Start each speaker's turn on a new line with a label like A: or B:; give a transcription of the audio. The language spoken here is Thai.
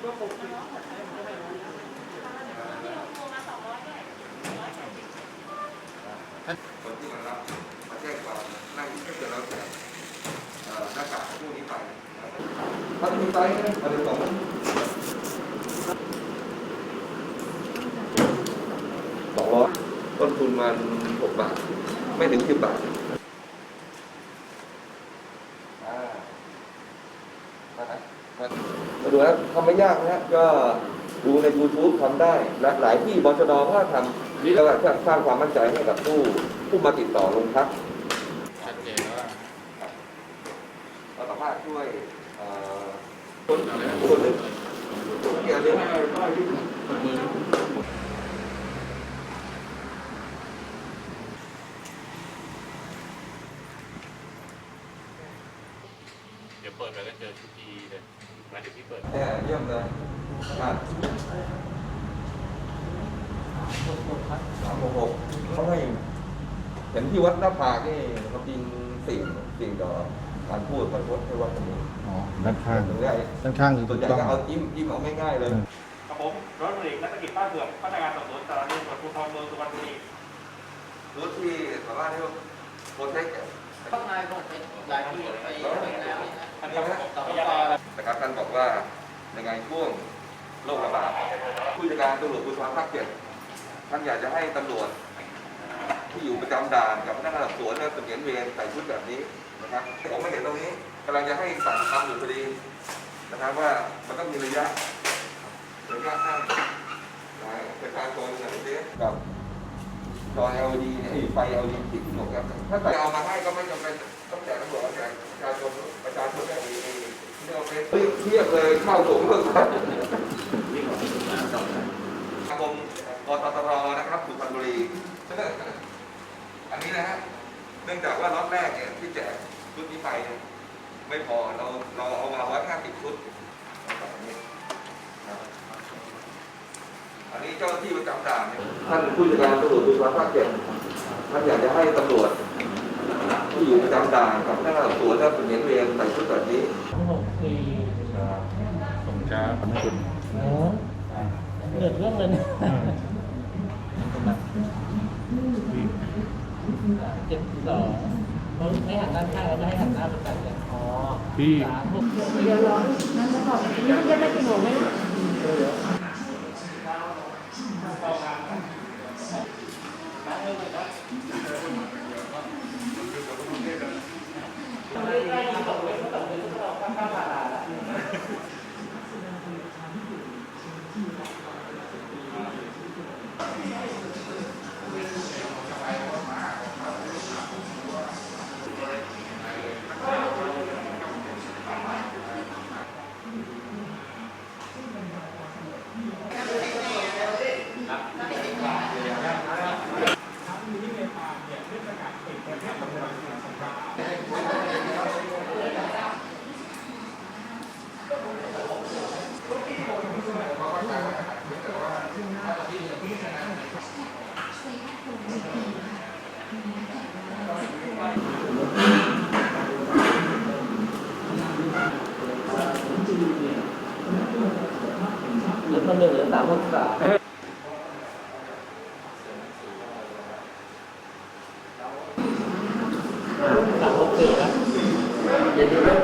A: คนที่มารับมาแจ้งความนั่งที่เกิดเราแจกเอ่หน้ากากผู้นี้ไปถ้ามีไปนะมาดูสอสองร้อยต้นทุนมันหกบาท ไม่ถึงสิบบาทอ่า มาดูนะทำไม่ยากนะฮะก็ดูใน YouTube ทำได้และหลายที่บชนก็ทำนี่แล้วก็สร้างความมั่นใจให้กับผู้ผู้มาติดต่อโรงพัก
B: ชัดเจนว่า
A: เราสามารถช่วยเอ่อคนคนหนึ่งเกี่ยวกับ
B: มือเดี๋ เปิดไปก็เจอชุดดีเลยมาเดี๋ยวพี่เปิด
A: แหม่เยี่ยมเลยอะสามหกหกเขาให้เห็นที่วัดหน้าผากนี่เขาจริงสิ่งสิ่งต่อการพูดประชดให้วัดตรงนี้
C: อ๋อด้านข้าง
A: ถึงได้
C: ด้านข้างคือ
A: ส่
C: ถู
A: วน
C: ก
A: ใหญ่
C: ต้อง
A: ก็เอาจิ้มจิ้มเอาง่ายๆเลย
D: กับผมร้อยตำรวจเอกนักกิจป้าเผือกพนักงานสอบสวนสถานีตำรวจภูธรเมืองสุพรรณบุรี
A: รถที่สามารถที่ว่าโปรเทค
E: ข้างในผมเป็นหลายที่ไปไปแล้ว นะ
D: ท่านครับ
E: ต่อ
D: พ
E: ไป
D: ยานะ
A: ครับท่านบอกว่าในงานช่วงโรคระบาดผู้จัดการตำรวจภูธรภาคเจ็ดท่านอยากจะให้ตำรวจที่อยู่ประจำด่านกับพนักงานสอบสวนและเสมียนเวรใส่ชุดแบบนี้นะครับผมไม่เห็นตรงนี้กำลังจะให้สั่งทำอยู่พอดีนะครับว่ามันต้องมีระยะระยะห่างนะประชาชนอย่างนี้กับจอ LED เนี่ยไอ้ไฟ LED ติดหนวกครับถ้าใส่เอามาให้ก็ไม่จำเป็นต้องแจกตำรวจแจกประชาชน ประชาชนได้เราเป็นเทียบเลยเข้าสูงเลยครับทางกรมกตตรนะครับสุพรรณบุรี อันนี้นะฮะ เนื่องจากว่าล็อตแรกเนี่ยที่แจกชุดนี้ไปเนี่ยไม่พอเราเราเอามาร้อยห้าสิบชุดอันนี้นะครับอันนี้เจ้าหน้าที่ประจำด่านเนี่ยท่านผู้จัดการตำรวจภูธรภาคเจ็ดท่านอยากจะให้ตำรวจ ที่อยู่ประจำด่านกับพนักงานสอบสวนและเป็นเห็นเวรใส่ชุดแบบนี้
E: ทั้งหกปี
B: ส่งช้า
C: ขอบคุณ
E: โอ้เกิดเรื่องเลยนะเจ็ดสองเขาไม่หันด้านข้างแล้วไม่ให้หันหน้าไปกันเลยอ๋อ
B: พี่
E: สามหก
F: เดี๋ยวร้อนนั่นจะบอกนี่จะได้กี่โมงไหมนะ
E: เหลือค